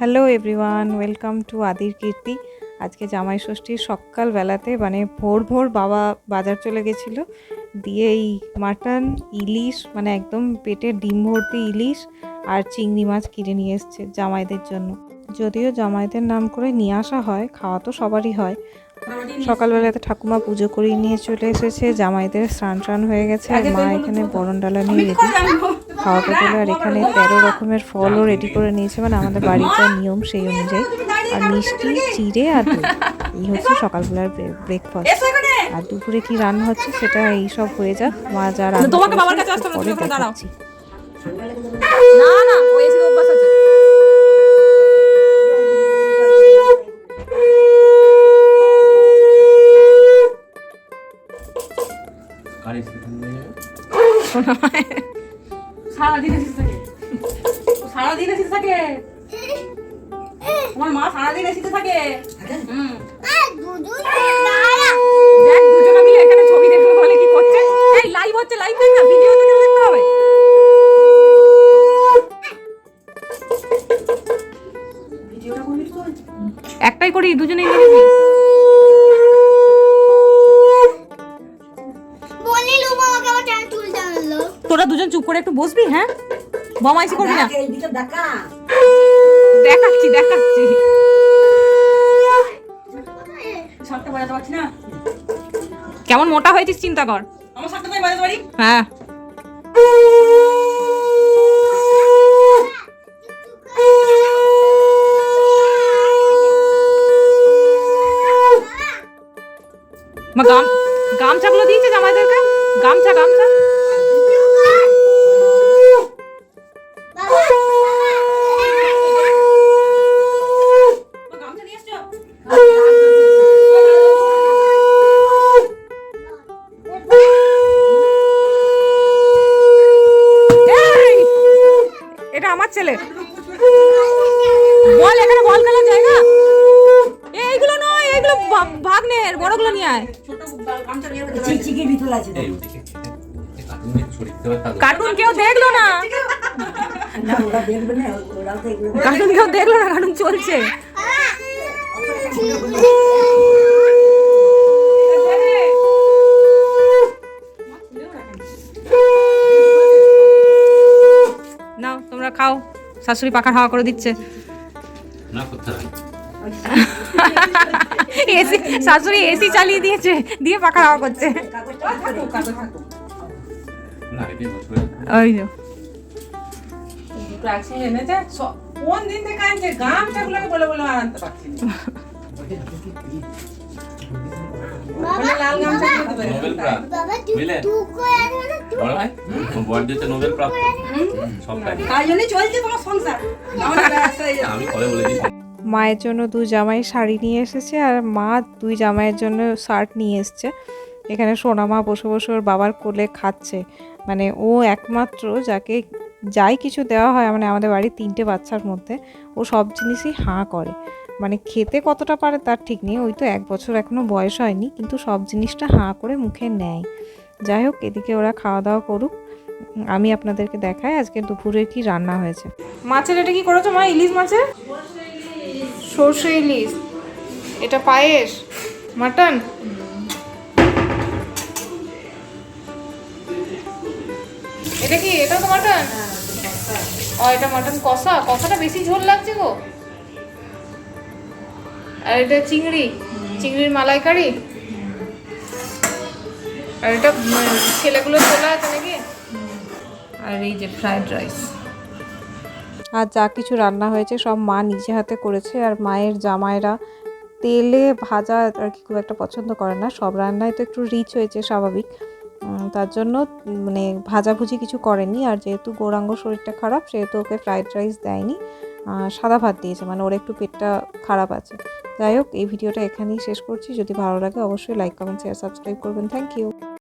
Hello everyone welcome to আদির কীর্তি। আজকে জামাই ষষ্ঠীর সকালবেলাতে মানে ভোর ভোর বাবা বাজার চলে গেছিল। দিয়ে এই মাটন ইলিশ মানে একদম পেটে ডিম ভর্তি ইলিশ আর চিংড়ি মাছ কিনে নিয়ে এসছে জামাইদের জন্য। যদিও জামাইদের নাম করে নিয়ে আসা হয় খাওয়া তো সবারই হয়। সকালবেলাতে ঠাকুমা পুজো করিয়ে নিয়ে চলে এসেছে জামাইদের স্নান টান হয়ে গেছে আর মা এখানে বরণ ডালা নিয়ে রেডি খাওয়া পেটে আর এখানে তেরো রকমের ফলও রেডি করে নিয়েছে মানে আমাদের বাড়ির যা নিয়ম সেই অনুযায়ী। আর মিষ্টি চিড়ে আর এই হচ্ছে সকালবেলার ব্রেকফাস্ট আর দুপুরে কি রান্না হচ্ছে সেটা এই সব হয়ে যাক। মা যা রান্না তোমাকে বাবার কাছে আসতে হবে। দেখাচ্ছি। না না ওই এসে অভ্যাস আছে। নিয়ে যাবে সারাদিন এসে থাকে। সারাদিন এসে থাকে। তোমার মা সারাদিন এসে থাকে। হুম। দেখ দুজনে মিলে এখানে ছবি দেখবে বলে কি করছে? এই লাইভ হচ্ছে লাইভ দেখ না ভিডিও দেখে দেখতে হবে। একটাই করি দুজনেই মিলে তোরা দুজন চুপ করে একটু বসবি হ্যাঁ? বমাইসি করবি না? দেখাচ্ছি দেখাচ্ছি। কেমন মোটা হয়েছিস চিন্তা কর। হ্যাঁ। গামছাগুলো দিয়েছে জামাইদেরকে? গামছা গামছা। আমার ছেলে। বল এখানে বল খেলার জায়গা? এ, এইগুলো নয় এইগুলো ভাগ্নের বড়গুলো নিয়ে আয়। কার্টুন কেউ দেখল না? কার্টুন কেউ দেখল না কার্টুন চলছে। খাও শাশুড়ি পাখার হাওয়া করে দিচ্ছে। না করতে হবে এসি শাশুড়ি এসি চালিয়ে দিয়েছে দিয়ে পাখার হাওয়া করছে। ওই যে। কোন দিন থেকে আনছে? গামছাগুলোকে বলে বলে আনতে পারছি না লাল গামছা দিয়ে দেবে। নোবেল প্রাপ্ত। বাবা তুই বুঝলেন তুই করে আনবে না বড় ভাই? বড়দিতে নোবেল প্রাপ্ত। সব কাজে তাই জন্যই চলছে তোমার সংসার। আমি কবে বলে দিই। মায়ের জন্য দুই জামাই শাড়ি নিয়ে এসেছে আর মা দুই জামাইয়ের জন্য শার্ট নিয়ে এসছে। এখানে সোনামা বসে বসে ওর বাবার কোলে খাচ্ছে। মানে ও একমাত্র যাকে যাই কিছু দেওয়া হয় মানে আমাদের বাড়ির তিনটে বাচ্চার মধ্যে ও সব জিনিসই হাঁ করে। মানে খেতে কতটা পারে তার ঠিক নেই ওই তো এক বছর এখনও বয়স হয়নি কিন্তু সব জিনিসটা হাঁ করে মুখে নেয়। যাই হোক এদিকে ওরা খাওয়া দাওয়া করুক। আমি আপনাদেরকে দেখাই আজকে দুপুরে কি রান্না হয়েছে। মাছের এটা কি করেছ মা ইলিশ মাছের? সর্ষে ইলিশ। এটা পায়েস? মাটন? এটা কি এটা তো মাটন? ও এটা মাটন কষা? কষাটা বেশি ঝোল লাগছে গো। আর এটা চিংড়ি, চিংড়ির মালাইকারি? আর এটা ছেলেগুলো তোলা আছে নাকি? আর এই যে ফ্রাইড রাইস। আর যা কিছু রান্না হয়েছে সব মা নিজে হাতে করেছে আর মায়ের জামাইরা তেলে ভাজা আর কি খুব একটা পছন্দ করে না। সব রান্নায় তো একটু রিচ হয়েছে, স্বাভাবিক। তার জন্য মানে ভাজাভুজি কিছু করেনি আর যেহেতু গৌরাঙ্গ শরীরটা খারাপ, সেহেতু ওকে ফ্রাইড রাইস দেয়নি। সাদা ভাত দিয়েছে মানে ওর একটু পেটটা খারাপ আছে। যাই হোক, এই ভিডিওটা এখানেই শেষ করছি। যদি ভালো লাগে, অবশ্যই লাইক কমেন্ট শেয়ার সাবস্ক্রাইব করবেন। Thank you